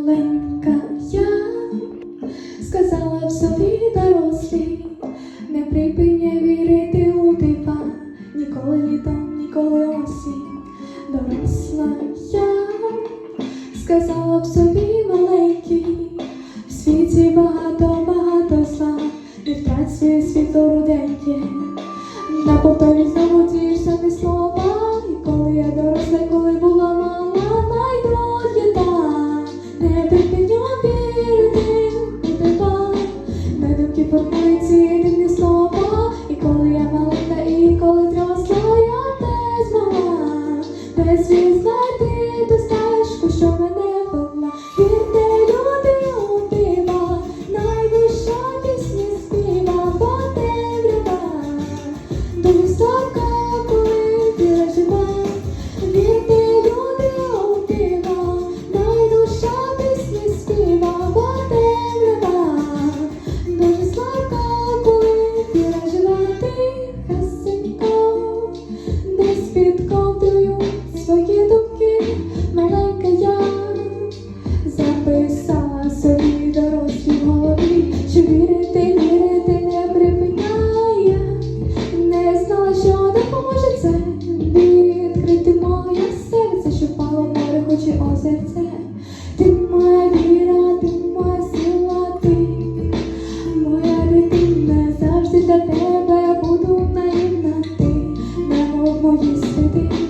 маленька я сказала в собі дорослі, не припиняй вірити у дива, ніколи літом, ніколи осінь, доросла я, сказала в собі маленький, в світі багато. такі фортеці, не слова. поїздити.